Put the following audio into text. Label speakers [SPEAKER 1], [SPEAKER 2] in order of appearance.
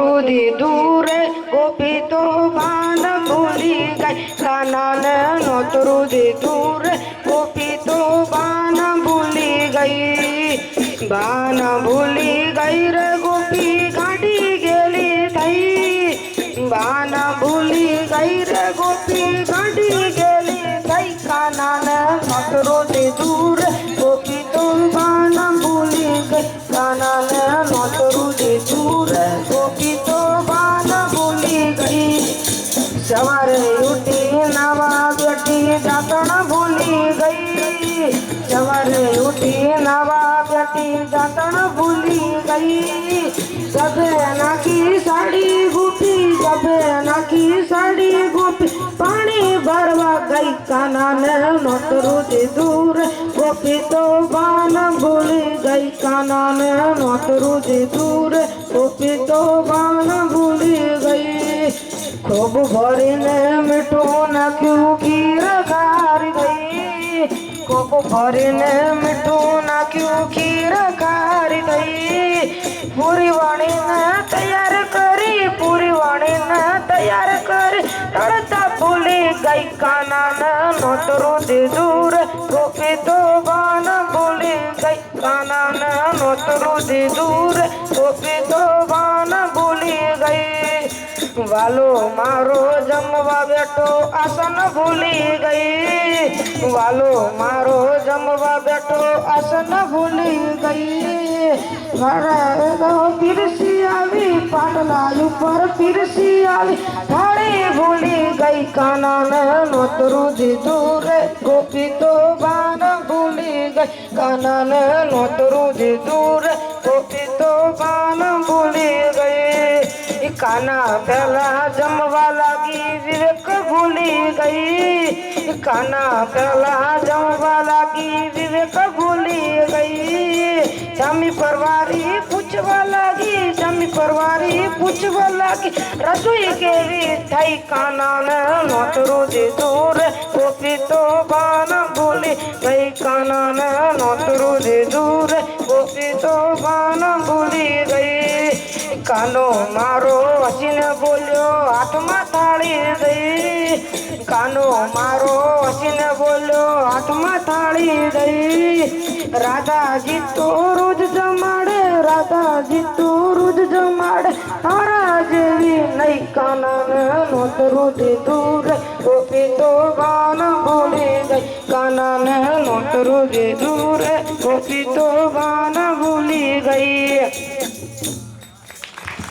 [SPEAKER 1] रुदि दूर गोपी तो बांध भूली गई सनल नोत रुदि दूर गोपी तो बान भूली गई बान भूली गई रे गोपी गाड़ी गेली गई बान भूली गई रे गोपी गाड़ी गेली गई सनल नोत रुदि दूर गोपी तो उठी नवाज टी जतन भूली गई जवर उठी नवाज टी जतन भूली गई जब न की साड़ी गुपी जब न की साड़ी गुपी पानी भरवा गई काना ने नोटरू जी दूर गोपी तो बान भूली गई काना ने नोटरू जी दूर गोपी तो बान भूली गई કોક ભરને મીઠું નાખ્યું ખીર કાર ભઈ કોક ભરને મીઠું નાખ્યું ખીર કાર ભઈ પુરી વાણે તૈયાર કરી પુરી વાણે તૈયાર કરી કરતા પુલી ગઈ કાનાના નોતરું દીદુર ખોપી તો વાન પુલી ગઈ કાનાના નોતરું દીદુર ખોપી તો વાન વાલો મારો જમવા બેઠો આસન ભૂલી ગઈ વાલો મારો જમવા બેઠો આસન ભૂલી ગઈ પીરસી આવી પાટલા ઉપર પીરસી આવી ઘણી ભૂલી ગઈ કાના નોતરું દીધું રે ગોપી તો બાન ભૂલી ગઈ કાના નોતરું દીધું રે ગોપી તો બાન काना कला जम जमवा लगी विवेक भूली गई काना कला जमवा लगी विवेक भूली गई जमी परवारी पूछवा लगी जमी परवारी पूछवा लगी रसोई के भी थी काना ने नोट रोज दूर गोपी तो बान भूली गई काना ने नोट रोज दूर गोपी तो बान बोली કાનો મારો હસીને બોલ્યો હાથમાં થાળી દઈ કાનો મારો હસીને બોલ્યો હાથમાં થાળી દઈ રાધાજી તો રોજ જમાડે રાધાજી તો રોજ જમાડે તારા જેવી નહીં કાનાને નોતરું દીધું રે ગોપી તો ગાન ભૂલી ગઈ કાનાને નોતરું દીધું રે ગોપી તો ગાન